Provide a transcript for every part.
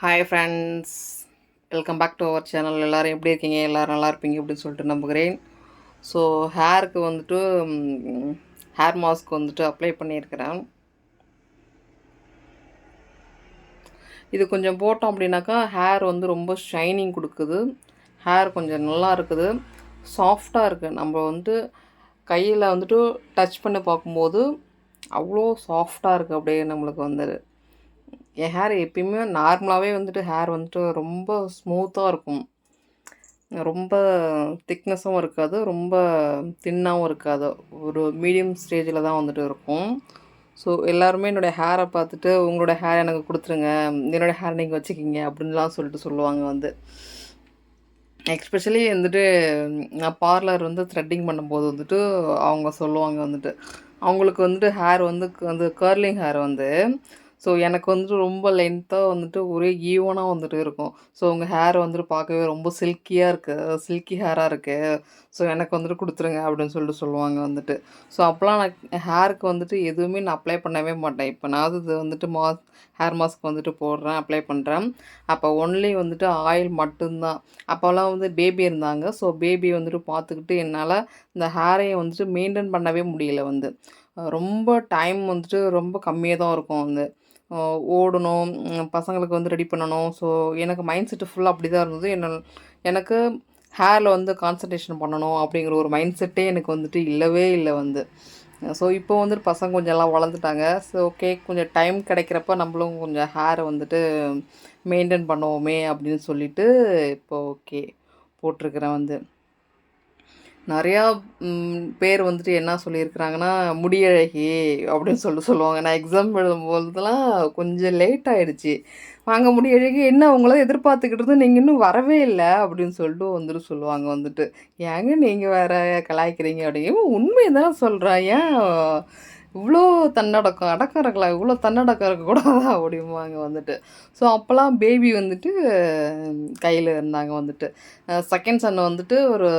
Hi friends welcome back to our channel எல்லோரும் எப்படி இருக்கீங்க? எல்லோரும் நல்லா இருப்பீங்க அப்படின்னு சொல்லிட்டு நம்புகிறேன். ஸோ ஹேருக்கு வந்துட்டு ஹேர் மாஸ்க் வந்துட்டு அப்ளை பண்ணியிருக்கிறேன். இது கொஞ்சம் போட்டோம் அப்படின்னாக்கா ஹேர் வந்து ரொம்ப ஷைனிங் கொடுக்குது. ஹேர் கொஞ்சம் நல்லா இருக்குது. சாஃப்டாக இருக்குது நம்ம வந்து கையில் வந்துட்டு டச் பண்ணி பார்க்கும்போது அவ்வளோ சாஃப்டாக இருக்குது அப்படியே நம்மளுக்கு வந்து என் ஹேர் எப்பயுமே நார்மலாகவே வந்துட்டு ஹேர் வந்துட்டு ரொம்ப ஸ்மூத்தாக இருக்கும். ரொம்ப திக்னஸும் இருக்காது ரொம்ப தின்னாகவும் இருக்காது. ஒரு மீடியம் ஸ்டேஜில் தான் வந்துட்டு இருக்கும். ஸோ எல்லாருமே என்னோடய ஹேரை பார்த்துட்டு உங்களோட ஹேர் எனக்கு கொடுத்துருங்க. என்னோடய ஹேர் நீங்கள் வச்சுக்கிங்க அப்படின்லாம் சொல்லிட்டு சொல்லுவாங்க வந்து. எக்ஸ்பெஷலி வந்துட்டு நான் பார்லர் வந்து த்ரெட்டிங் பண்ணும்போது வந்துட்டு அவங்க சொல்லுவாங்க வந்துட்டு அவங்களுக்கு வந்துட்டு ஹேர் வந்து வந்து கர்லிங் ஹேர் வந்து ஸோ எனக்கு வந்துட்டு ரொம்ப லென்த்தாக வந்துட்டு ஒரே ஈவனாக வந்துட்டு இருக்கும். ஸோ உங்கள் ஹேர் வந்துட்டு பார்க்கவே ரொம்ப சில்கியாக இருக்குது சில்கி ஹேராக இருக்குது ஸோ எனக்கு வந்துட்டு கொடுத்துருங்க அப்படின்னு சொல்லிட்டு சொல்லுவாங்க வந்துட்டு. ஸோ அப்போலாம் நான் ஹேருக்கு வந்துட்டு எதுவுமே நான் அப்ளை பண்ணவே மாட்டேன். இப்போ நான் இது வந்துட்டு மாஸ் ஹேர் மாஸ்க் வந்துட்டு போடுறேன் அப்ளை பண்ணுறேன் அப்போ ஒன்லி வந்துட்டு ஆயில் மட்டும்தான். அப்போல்லாம் வந்து பேபி இருந்தாங்க. ஸோ பேபி வந்துட்டு பார்த்துக்கிட்டு என்னால் இந்த ஹேரையை வந்துட்டு மெயின்டைன் பண்ணவே முடியல வந்து. ரொம்ப டைம் வந்துட்டு ரொம்ப கம்மியாக தான் இருக்கும் வந்து. ஓடணும் பசங்களுக்கு வந்து ரெடி பண்ணணும். ஸோ எனக்கு மைண்ட் செட்டு ஃபுல்லாக அப்படி தான் இருந்தது. என்ன எனக்கு ஹேரில் வந்து கான்சன்ட்ரேஷன் பண்ணணும் அப்படிங்கிற ஒரு மைண்ட் செட்டே எனக்கு வந்துட்டு இல்லவே இல்லை வந்து. ஸோ இப்போ வந்துட்டு பசங்க கொஞ்சம் எல்லாம் வளர்ந்துட்டாங்க. ஸோ ஓகே கொஞ்சம் டைம் கிடைக்கிறப்ப நம்மளும் கொஞ்சம் ஹேரை வந்துட்டு மெயின்டைன் பண்ணுவோமே அப்படின்னு சொல்லிட்டு இப்போ ஓகே போட்டிருக்கிறேன் வந்து. நிறையா பேர் வந்துட்டு என்ன சொல்லியிருக்கிறாங்கன்னா முடியழகி அப்படின்னு சொல்லி சொல்லுவாங்க. நான் எக்ஸாம் எழுதும்போதெல்லாம் கொஞ்சம் லேட் ஆகிடுச்சி வாங்க முடியழகி என்ன அவங்கள எதிர்பார்த்துக்கிட்டு நீங்கள் இன்னும் வரவே இல்லை அப்படின்னு சொல்லிட்டு வந்துட்டு சொல்லுவாங்க வந்துட்டு. ஏங்க நீங்கள் வேறு கலாய்க்கிறீங்க அப்படின்னு உண்மையை தான் சொல்கிறேன் ஏன் இவ்வளோ தன்னடக்கம் அடக்கம் இருக்கலாம் இவ்வளோ தன்னடக்கம் இருக்கக்கூடாதா அப்படிம்பாங்க வந்துட்டு. ஸோ அப்போல்லாம் பேபி வந்துட்டு கையில் இருந்தாங்க வந்துட்டு. செகண்ட் சன் வந்துட்டு ஒரு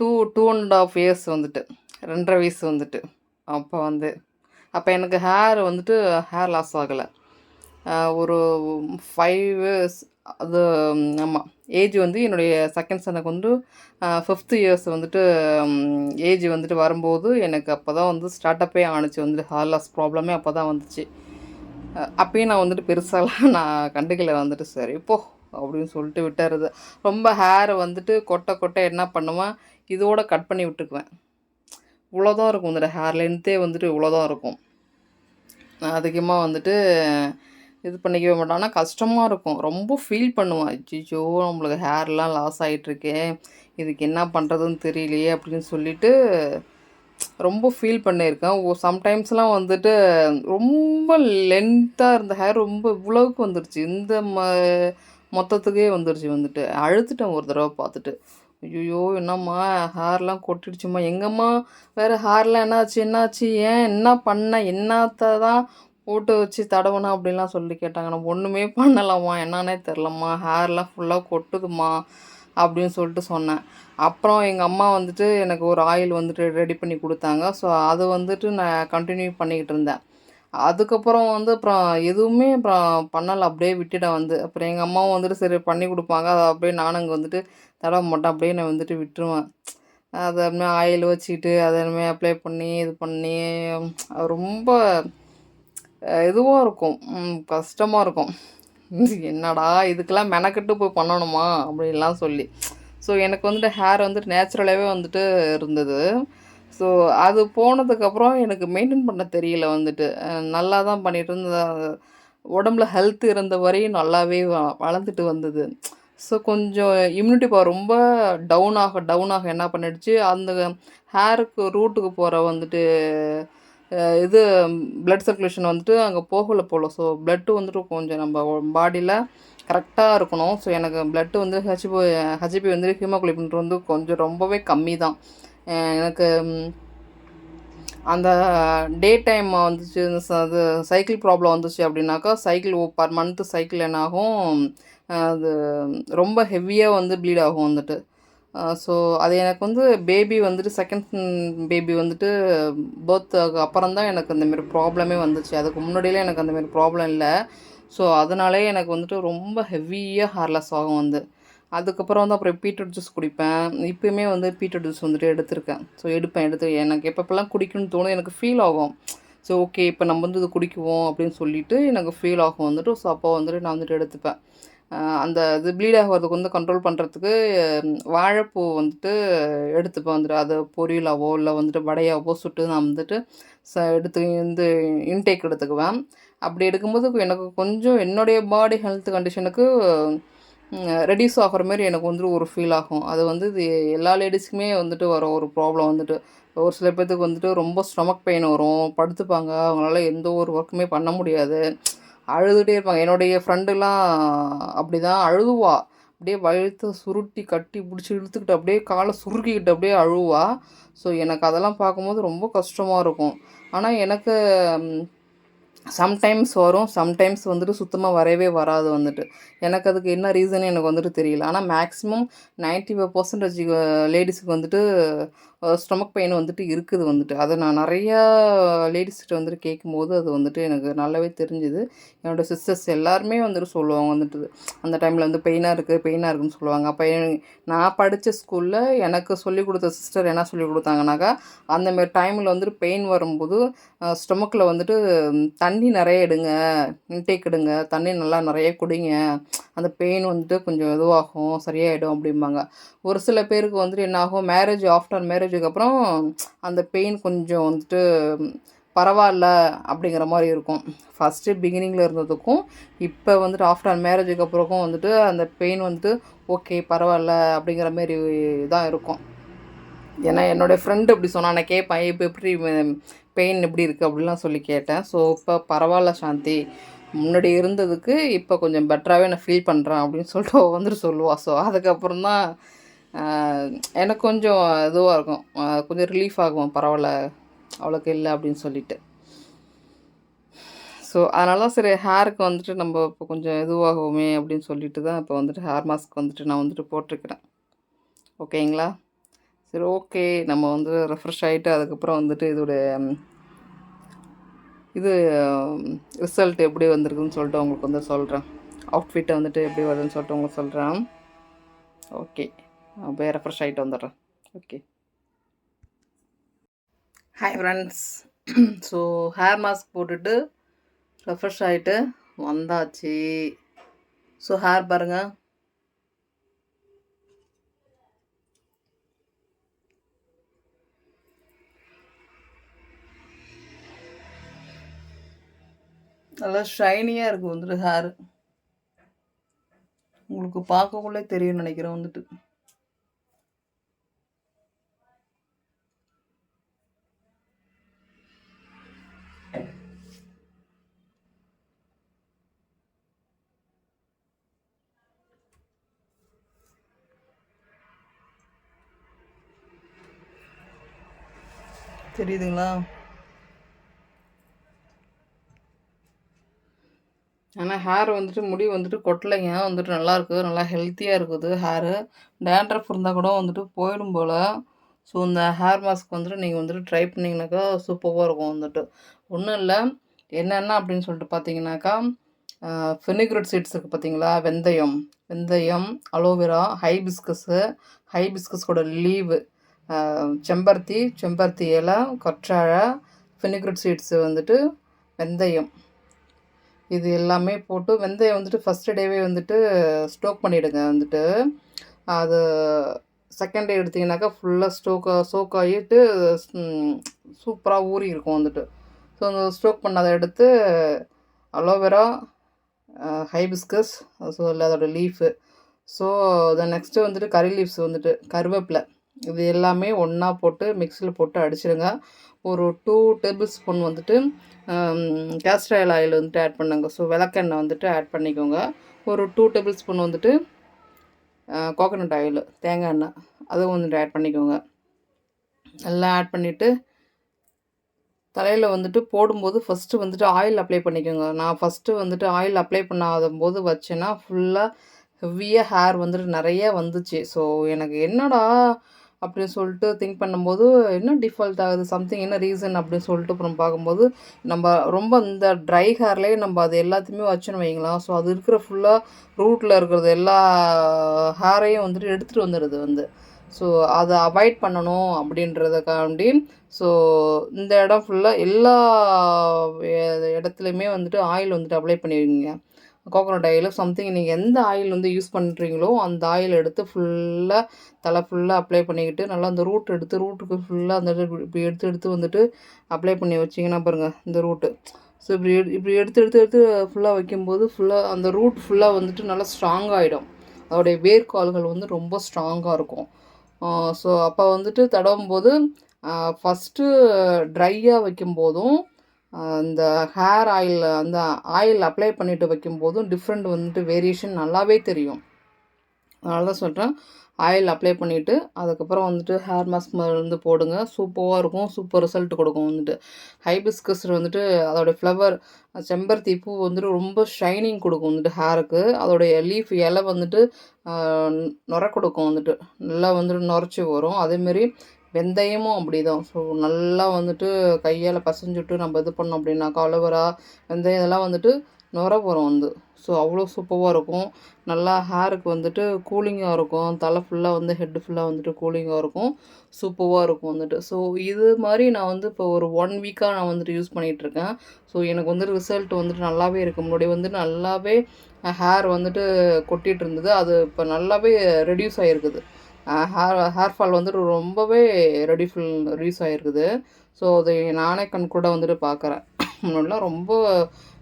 two two and half years வந்துட்டு. ரெண்டரை வயசு வந்துட்டு. அப்போ வந்து அப்போ எனக்கு ஹேர் வந்துட்டு ஹேர் லாஸ் ஆகலை. ஒரு ஃபைவ் இயர்ஸ் அது ஆமாம் ஏஜ் வந்து என்னுடைய செகண்ட் சனுக்கு வந்து ஃபிஃப்த்து இயர்ஸ் வந்துட்டு ஏஜ் வந்துட்டு வரும்போது எனக்கு அப்போ தான் வந்து ஸ்டார்ட்டப்பே ஆணுச்சு. வந்துட்டு ஹார்லாஸ் ப்ராப்ளமே அப்போ தான் வந்துச்சு. அப்பயும் நான் வந்துட்டு பெருசாலாம் நான் கண்டுக்கலை வந்துட்டு. சரி இப்போ அப்படின்னு சொல்லிட்டு விட்டுறது. ரொம்ப ஹேர் வந்துட்டு கொட்டை கொட்டை என்ன பண்ணுவேன்? இதோட கட் பண்ணி விட்டுக்குவேன். இவ்வளோதான் இருக்கும். இந்த ஹேர் லென்த்தே வந்துட்டு இவ்வளோதான் இருக்கும். அதிகமாக வந்துட்டு இது பண்ணிக்கவே மாட்டோம். ஆனால் கஷ்டமாக இருக்கும். ரொம்ப ஃபீல் பண்ணுவேன். அச்சிச்சோ நம்மளுக்கு ஹேர்லாம் லாஸ் ஆகிட்டுருக்கே இதுக்கு என்ன பண்ணுறதுன்னு தெரியலையே அப்படின்னு சொல்லிட்டு ரொம்ப ஃபீல் பண்ணியிருக்கேன். ஓ சம்டைம்ஸ்லாம் வந்துட்டு ரொம்ப லென்த்தாக இருந்த ஹேர் ரொம்ப இவ்வளோவுக்கு வந்துடுச்சு இந்த ம மொத்தத்துக்கே வந்துடுச்சு வந்துட்டு. அழுத்துட்டேன் ஒரு தடவை பார்த்துட்டு. ஐயோ என்னம்மா ஹேர்லாம் கொட்டிடுச்சும்மா. எங்கம்மா வேறு ஹேர்லாம் என்னாச்சு என்னாச்சு? ஏன் என்ன பண்ண? என்னத்தை தான் ஓட்டை வச்சு தடவணும் அப்படின்லாம் சொல்லி கேட்டாங்க. நம்ம ஒன்றுமே பண்ணலாமா? என்னன்னே தெரிலம்மா ஹேர்லாம் ஃபுல்லாக கொட்டுதுமா அப்படின்னு சொல்லிட்டு சொன்னேன். அப்புறம் எங்கள் அம்மா வந்துட்டு எனக்கு ஒரு ஆயில் வந்துட்டு ரெடி பண்ணி கொடுத்தாங்க. ஸோ அது வந்துட்டு நான் கண்டினியூ பண்ணிக்கிட்டு இருந்தேன். அதுக்கப்புறம் வந்து அப்புறம் எதுவுமே அப்புறம் பண்ணலை. அப்படியே விட்டுட்டேன் வந்து. அப்புறம் எங்கள் அம்மாவும் வந்துட்டு சரி பண்ணி கொடுப்பாங்க. அதை அப்படியே நானும் இங்கே வந்துட்டு தடவ மாட்டேன். அப்படியே நான் வந்துட்டு விட்டுருவேன். அதை ஆயில் வச்சுக்கிட்டு அதை அப்ளை பண்ணி இது பண்ணி ரொம்ப இதுவாக இருக்கும். கஷ்டமாக இருக்கும். என்னடா இதுக்கெல்லாம் மெனக்கெட்டு போய் பண்ணணுமா? அப்படின்லாம் சொல்லி. ஸோ எனக்கு வந்துட்டு ஹேர் வந்துட்டு நேச்சுரலாகவே வந்துட்டு இருந்தது. ஸோ அது போனதுக்கப்புறம் எனக்கு மெயின்டைன் பண்ண தெரியல வந்துட்டு. நல்லா தான் பண்ணிகிட்டு இருந்த உடம்புல ஹெல்த் இருந்த வரையும் நல்லாவே வளர்ந்துட்டு வந்தது. ஸோ கொஞ்சம் இம்யூனிட்டி பவர் ரொம்ப டவுன் ஆக டவுன் ஆக என்ன பண்ணிடுச்சு? அந்த ஹேருக்கு ரூட்டுக்கு போகிற வந்துட்டு இது ப்ளட் சர்க்குலேஷன் வந்துட்டு அங்கே போகலை போல். ஸோ ப்ளட்டு வந்துட்டு கொஞ்சம் நம்ம பாடியில் கரெக்டாக இருக்கணும். ஸோ எனக்கு ப்ளட்டு வந்து ஹெச்பி ஹெச்பி வந்து ஹீமோகுளோபின் வந்து கொஞ்சம் ரொம்பவே கம்மி தான் எனக்கு அந்த டே டைம் வந்துச்சு அது சைக்கிள் ப்ராப்ளம் வந்துச்சு அப்படின்னாக்கா சைக்கிள் பர் மந்த்து சைக்கிள் என்னாகும் அது ரொம்ப ஹெவியாக வந்து ப்ளீட் ஆகும் வந்துட்டு. ஸோ அது எனக்கு வந்து பேபி வந்துட்டு செகண்ட் பேபி வந்துட்டு பர்த்துக்கு அப்புறம் தான் எனக்கு அந்தமாரி ப்ராப்ளமே வந்துச்சு. அதுக்கு முன்னாடியிலே எனக்கு அந்தமாரி ப்ராப்ளம் இல்லை. ஸோ அதனாலே எனக்கு வந்துட்டு ரொம்ப ஹெவியாக ஹேர்லெஸ் ஆகும் வந்து. அதுக்கப்புறம் வந்து அப்புறம் பீட்ரூட் ஜூஸ் குடிப்பேன். இப்போயுமே வந்து பீட்ரூட் ஜூஸ் வந்துட்டு எடுத்திருக்கேன். ஸோ எடுப்பேன் எடுத்து எனக்கு எப்பப்பெல்லாம் குடிக்கணும்னு தோணும் எனக்கு ஃபீல் ஆகும். ஸோ ஓகே இப்போ நம்ம வந்து இது குடிக்குவோம் அப்படின்னு சொல்லிட்டு எனக்கு ஃபீல் ஆகும் வந்துட்டு. ஸோ அப்போ வந்துட்டு நான் வந்துட்டு எடுத்துப்பேன். அந்த இது ப்ளீட் ஆகிறதுக்கு வந்து கண்ட்ரோல் பண்ணுறதுக்கு வாழைப்பூ வந்துட்டு எடுத்துப்பேன். வந்துட்டு அதை பொரியலாவோ இல்லை வந்துட்டு வடையாவோ சுட்டு நான் வந்துட்டு ச எடுத்து வந்து இன்டேக் எடுத்துக்குவேன். அப்படி எடுக்கும்போது எனக்கு கொஞ்சம் என்னுடைய பாடி ஹெல்த் கண்டிஷனுக்கு ரெடியூஸ் ஆகிற மாரி எனக்கு வந்துட்டு ஒரு ஃபீல் ஆகும். அது வந்து இது எல்லா லேடிஸுக்குமே வந்துட்டு வர ஒரு ப்ராப்ளம் வந்துட்டு. ஒரு சில பேர்த்துக்கு வந்துட்டு ரொம்ப ஸ்டொமக் பெயின் வரும் படுத்துப்பாங்க. அவங்களால எந்த ஒரு ஒர்க்குமே பண்ண முடியாது. அழுதுகிட்டே இருப்பாங்க. என்னுடைய ஃப்ரெண்டுலாம் அப்படி தான் அழுவா. அப்படியே வயிற்று சுருட்டி கட்டி பிடிச்சி இழுத்துக்கிட்டு அப்படியே காலை சுருக்கிக்கிட்டு அப்படியே அழுவா. ஸோ எனக்கு அதெல்லாம் பார்க்கும்போது ரொம்ப கஷ்டமாக இருக்கும். ஆனால் எனக்கு சம்டைம்ஸ் வரும். சம்டைம்ஸ் வந்துட்டு சுத்தமாக வரவே வராது வந்துட்டு. எனக்கு அதுக்கு என்ன ரீசன் எனக்கு வந்துட்டு தெரியல. ஆனால் மேக்ஸிமம் நைன்ட்டி ஃபைவ் பர்சன்டேஜ் லேடிஸுக்கு வந்துட்டு ஸ்டொமக் பெயின் வந்துட்டு இருக்குது வந்துட்டு. அதை நான் நிறையா லேடிஸ்கிட்ட வந்துட்டு கேட்கும்போது அது வந்துட்டு எனக்கு நல்லாவே தெரிஞ்சுது. என்னோடய சிஸ்டர்ஸ் எல்லாருமே வந்துட்டு சொல்லுவாங்க வந்துட்டு. அந்த டைமில் வந்து பெயினாக இருக்குது பெயினாக இருக்குன்னு சொல்லுவாங்க. அப்போ நான் படித்த ஸ்கூலில் எனக்கு சொல்லிக் கொடுத்த சிஸ்டர் என்ன சொல்லிக் கொடுத்தாங்கனாக்கா அந்தமாரி டைமில் வந்துட்டு பெயின் வரும்போது ஸ்டொமக்கில் வந்துட்டு தண்ணி நிறைய எடுங்க இன்டேக் எடுங்க தண்ணி நல்லா நிறைய குடிங்க. அந்த பெயின் வந்துட்டு கொஞ்சம் இதுவாகும் சரியாயிடும் அப்படிம்பாங்க. ஒரு சில பேருக்கு வந்துட்டு என்னாகும் மேரேஜ் ஆஃப்டர் மேரேஜ் அப்புறம் அந்த பெயின் கொஞ்சம் வந்துட்டு பரவாயில்ல அப்படிங்கிற மாதிரி இருக்கும். ஃபஸ்ட்டு பிகினிங்கில் இருந்ததுக்கும் இப்போ வந்துட்டு ஆஃப்டர் மேரேஜுக்கு அப்புறக்கும் வந்துட்டு அந்த பெயின் வந்துட்டு ஓகே பரவாயில்ல அப்படிங்கிற மாரி தான் இருக்கும். ஏன்னா என்னோடய ஃப்ரெண்டு இப்படி சொன்னான் நான் கேட்பேன் இப்போ எப்படி பெயின் எப்படி இருக்குது அப்படிலாம் சொல்லி கேட்டேன். ஸோ இப்போ பரவாயில்ல சாந்தி. முன்னாடி இருந்ததுக்கு இப்போ கொஞ்சம் பெட்டராகவே நான் ஃபீல் பண்ணுறேன் அப்படின்னு சொல்லிட்டு வந்துட்டு சொல்லுவாள் ஸோ அதுக்கப்புறம் தான் எனக்கு கொஞ்சம் இதுவாக இருக்கும். கொஞ்சம் ரிலீஃப் ஆகும். பரவாயில்ல. அவ்வளோக்கு இல்லை அப்படின்னு சொல்லிட்டு. ஸோ அதனால தான் சரி ஹேருக்கு வந்துட்டு நம்ம இப்போ கொஞ்சம் இதுவாகுமே அப்படின்னு சொல்லிட்டு தான் இப்போ வந்துட்டு ஹேர் மாஸ்க் வந்துட்டு நான் வந்துட்டு போட்டிருக்கிறேன். ஓகேங்களா சரி ஓகே நம்ம வந்து ரெஃப்ரெஷ் ஆகிட்டு அதுக்கப்புறம் வந்துட்டு இதோடய இது ரிசல்ட் எப்படி வந்திருக்குன்னு சொல்லிட்டு உங்களுக்கு வந்து சொல்கிறேன் அவுட்ஃபிட்டை வந்துட்டு எப்படி வருதுன்னு சொல்லிட்டு உங்களுக்கு சொல்கிறேன் ஓகே அப்படியே ரெஃப்ரெஷ் ஆகிட்டு வந்துடுறேன் okay hi friends so hair mask போட்டுட்டு ரெஃப்ரெஷ் ஆகிட்டு வந்தாச்சு ஸோ ஹேர் பாருங்கள் நல்லா ஷைனியாக இருக்கும் வந்துட்டு ஹேர் உங்களுக்கு பார்க்கக்குள்ளே தெரியும்னு நினைக்கிறேன் வந்துட்டு தெரியுதுங்களா? ஆனால் ஹேர் வந்துட்டு முடி வந்துட்டு கொட்டலைங்க. வந்துட்டு நல்லாயிருக்கு நல்லா ஹெல்த்தியாக இருக்குது ஹேரு டேண்ட்ரஃப் இருந்தால் கூட வந்துட்டு போயிடும் போல். ஸோ இந்த ஹேர் மாஸ்க் வந்துட்டு நீங்கள் வந்துட்டு ட்ரை பண்ணிங்கனாக்கா சூப்பராக இருக்கும் வந்துட்டு. ஒன்றும் இல்லை. என்னென்ன அப்படின்னு சொல்லிட்டு பார்த்தீங்கன்னாக்கா ஃபெனிக்ரட் சீட்ஸ் இருக்குது பார்த்தீங்களா வெந்தயம். வெந்தயம் அலோவேரா ஹைபிஸ்கஸ்ஸு ஹைபிஸ்கஸோட லீவு செம்பருத்தி செம்பருத்தி இலை கற்றாழை ஃபெனிக்ரட் சீட்ஸு வந்துட்டு வெந்தயம். இது எல்லாமே போட்டு வெந்தயம் வந்துட்டு ஃபஸ்ட்டு டேவே வந்துட்டு ஸ்டோக் பண்ணிவிடுங்க வந்துட்டு. அது செகண்ட் டே எடுத்திங்கனாக்கா ஃபுல்லாக ஸ்டோக் சோக் ஆகிட்டு சூப்பராக ஊறி இருக்கும் வந்துட்டு. ஸோ அந்த ஸ்டோக் பண்ணதை எடுத்து அலோவேரா ஹைபிஸ்கஸ் ஸோ இல்லை அதோடய லீஃபு ஸோ அதை நெக்ஸ்ட்டு வந்துட்டு கறி லீவ்ஸ் வந்துட்டு கருவேப்பிலை. இது எல்லாமே ஒன்றா போட்டு மிக்சியில் போட்டு அடிச்சிடுங்க ஒரு டூ டேபிள் ஸ்பூன் வந்துட்டு கேஸ்டர் ஆயில் ஆயில் வந்துட்டு ஆட் பண்ணுங்க. ஸோ விளக்கெண்ணெய் வந்துட்டு ஆட் பண்ணிக்கோங்க. ஒரு டூ டேபிள் ஸ்பூன் வந்துட்டு கோகோனட் ஆயில் தேங்காய் எண்ணெய் அதுவும் வந்துட்டு ஆட் பண்ணிக்கோங்க. எல்லாம் ஆட் பண்ணிவிட்டு தலையில் வந்துட்டு போடும்போது ஃபஸ்ட்டு வந்துட்டு ஆயில் அப்ளை பண்ணிக்கோங்க. நான் ஃபஸ்ட்டு வந்துட்டு ஆயில் அப்ளை பண்ணாத போது வச்சேன்னா ஃபுல்லாக ஹெவியாக ஹேர் வந்துட்டு நிறைய வந்துச்சு. ஸோ எனக்கு என்னடா அப்படின்னு சொல்லிட்டு திங்க் பண்ணும்போது என்ன டிஃபால்ட் ஆகுது. சம்திங் என்ன ரீசன் அப்படின்னு சொல்லிட்டு அப்புறம் பார்க்கும்போது நம்ம ரொம்ப இந்த ட்ரை ஹேர்லேயே நம்ம அது எல்லாத்தையுமே வச்சுன்னு வைங்களாம் ஸோ அது இருக்கிற ஃபுல்லாக ரூட்டில் இருக்கிறது எல்லா ஹேரையும் வந்துட்டு எடுத்துகிட்டு வந்துடுது வந்து. ஸோ அதை அவாய்ட் பண்ணணும் அப்படின்றதுக்காண்டி ஸோ இந்த இடம் ஃபுல்லாக எல்லா இடத்துலையுமே வந்துட்டு ஆயில் வந்துட்டு அப்ளை பண்ணிடுவீங்க. கோகோனட் ஆயிலோ சம்திங் நீங்கள் எந்த ஆயில் வந்து யூஸ் பண்ணுறீங்களோ அந்த ஆயில் எடுத்து ஃபுல்லாக தலை ஃபுல்லாக அப்ளை பண்ணிக்கிட்டு நல்லா அந்த ரூட் எடுத்து ரூட்டுக்கு ஃபுல்லாக அந்த இப்படி எடுத்து எடுத்து வந்துட்டு அப்ளை பண்ணி வச்சிங்கன்னா பாருங்கள் இந்த ரூட்டு ஸோ இப்படி எடு- இப்படி எடுத்து எடுத்து எடுத்து ஃபுல்லாக வைக்கும்போது ஃபுல்லாக அந்த ரூட் ஃபுல்லாக வந்துட்டு நல்லா ஸ்ட்ராங் ஆகிடும் அதோடைய வேர்க்கால்கள் வந்து ரொம்ப ஸ்ட்ராங்காக இருக்கும். ஸோ அப்போ வந்துட்டு தடவும் போது ஃபஸ்ட்டு ட்ரையாக வைக்கும்போதும் அந்த ஹேர் ஆயில் அந்த ஆயில் அப்ளை பண்ணிட்டு வைக்கும்போதும் டிஃப்ரெண்ட் வந்துட்டு வேரியேஷன் நல்லாவே தெரியும். அதனால தான் சொல்கிறேன் ஆயில் அப்ளை பண்ணிவிட்டு அதுக்கப்புறம் வந்துட்டு ஹேர் மாஸ்க் வந்து போடுங்க. சூப்பராக இருக்கும் சூப்பர் ரிசல்ட் கொடுக்கும் வந்துட்டு. ஹைபிஸ்கஸ் வந்துட்டு அதோடய ஃப்ளவர் செம்பருத்தி பூ வந்துட்டு ரொம்ப ஷைனிங் கொடுக்கும் வந்துட்டு ஹேருக்கு அதோடைய லீஃப் இலை வந்துட்டு நுர கொடுக்கும் வந்துட்டு. நல்லா வந்துட்டு நுரைச்சி வரும். அதேமாரி வெந்தயமும் அப்படி தான் ஸோ நல்லா வந்துட்டு கையால் பசஞ்சுட்டு நம்ம இது பண்ணோம் அப்படின்னாக்கா அலோவேரா வெந்தயம் இதெல்லாம் வந்துட்டு நுரப்புறம் வந்து. ஸோ அவ்வளோ சூப்பராக இருக்கும். நல்லா ஹேருக்கு வந்துட்டு கூலிங்காக இருக்கும். தலை ஃபுல்லாக வந்து ஹெட்டு ஃபுல்லாக வந்துட்டு கூலிங்காக இருக்கும். சூப்பராக இருக்கும் வந்துட்டு. ஸோ இது மாதிரி நான் வந்து இப்போ ஒரு ஒன் வீக்காக நான் வந்துட்டு யூஸ் பண்ணிகிட்ருக்கேன் ஸோ எனக்கு வந்து ரிசல்ட் வந்துட்டு நல்லாவே இருக்குது முன்னாடி வந்து நல்லாவே ஹேர் வந்துட்டு கொட்டிகிட்டு இருந்தது. அது இப்போ நல்லாவே ரெடியூஸ் ஆகிருக்குது ஹேர் ஹேர் ஃபால் வந்துட்டு ரொம்பவே ரெடிஃபுல் ரெடியூஸ் ஆகிருக்குது ஸோ அது நானே கண் கூட வந்துட்டு பார்க்குறேன் முன்னாடிலாம் ரொம்ப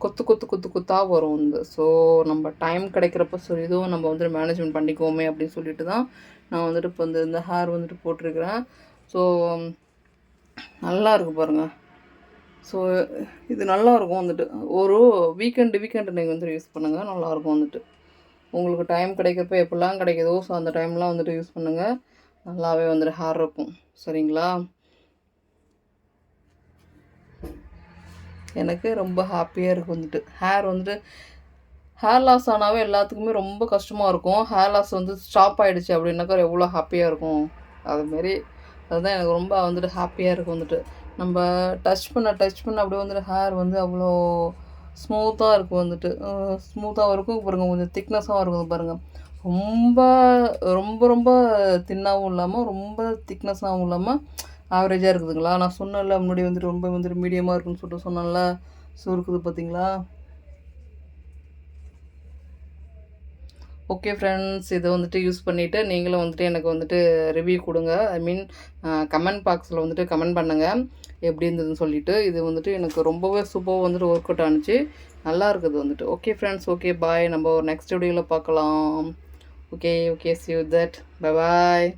கொத்து கொத்து கொத்து கொத்தாக வரும் வந்து. ஸோ நம்ம டைம் கிடைக்கிறப்ப சரி இதுவும் நம்ம வந்துட்டு மேனேஜ்மெண்ட் பண்ணிக்குவோமே அப்படின்னு சொல்லிட்டு தான் நான் வந்துட்டு இப்போ இந்த இந்த ஹேர் வந்துட்டு போட்டிருக்கிறேன். ஸோ நல்லா இருக்கு பாருங்க. ஸோ இது நல்லா இருக்கும் வந்துட்டு. ஒரு வீக்கெண்டு வீக்கெண்டு நீங்கள் வந்துட்டு யூஸ் பண்ணுங்கள் நல்லாயிருக்கும் வந்துட்டு. உங்களுக்கு டைம் கிடைக்கிறப்ப எப்படிலாம் கிடைக்குதோ ஸோ அந்த டைம்லாம் வந்துட்டு யூஸ் பண்ணுங்கள் நல்லாவே வந்துட்டு ஹேர் இருக்கும். சரிங்களா? எனக்கு ரொம்ப ஹாப்பியாக இருக்கும் வந்துட்டு. ஹேர் வந்துட்டு ஹேர் லாஸ் ஆனாவே எல்லாத்துக்குமே ரொம்ப கஷ்டமாக இருக்கும். ஹேர் லாஸ் வந்து ஸ்டாப் ஆகிடுச்சு அப்படின்னாக்கா எவ்வளோ ஹாப்பியாக இருக்கும்? அதுமாரி அதுதான் எனக்கு ரொம்ப வந்துட்டு ஹாப்பியாக இருக்கும் வந்துட்டு. நம்ம டச் பண்ண டச் பண்ண அப்படியே வந்துட்டு ஹேர் வந்து அவ்வளோ ஸ்மூத்தாக இருக்கும் வந்துட்டு. ஸ்மூத்தாகவும் இருக்கும். பாருங்கள் கொஞ்சம் திக்னஸாகவும் இருக்கும் பாருங்கள் ரொம்ப ரொம்ப ரொம்ப தின்னாகவும் இல்லாமல் ரொம்ப திக்னஸாகவும் இல்லாமல் ஆவரேஜாக இருக்குதுங்களா? நான் சொன்னேன்ல முன்னாடி வந்துட்டு ரொம்ப வந்துட்டு மீடியமாக இருக்குன்னு சொல்லிட்டு சொன்னேன்ல. ஸோ இருக்குது பார்த்தீங்களா ஓகே ஃப்ரெண்ட்ஸ் இதை வந்துட்டு யூஸ் பண்ணிவிட்டு நீங்களும் வந்துட்டு எனக்கு வந்துட்டு ரிவ்யூ கொடுங்க. ஐ மீன் கமெண்ட் பாக்ஸில் வந்துட்டு கமெண்ட் பண்ணுங்கள் எப்படி இருந்ததுன்னு சொல்லிட்டு. இது வந்துட்டு எனக்கு ரொம்பவே சூப்பராக வந்துட்டு ஒர்க் அவுட் ஆணுச்சு நல்லா இருக்குது வந்துட்டு. ஓகே ஃப்ரெண்ட்ஸ் ஓகே பாய் நம்ம ஒரு நெக்ஸ்ட் வீடியோவில் பார்க்கலாம். Okay okay see you that bye bye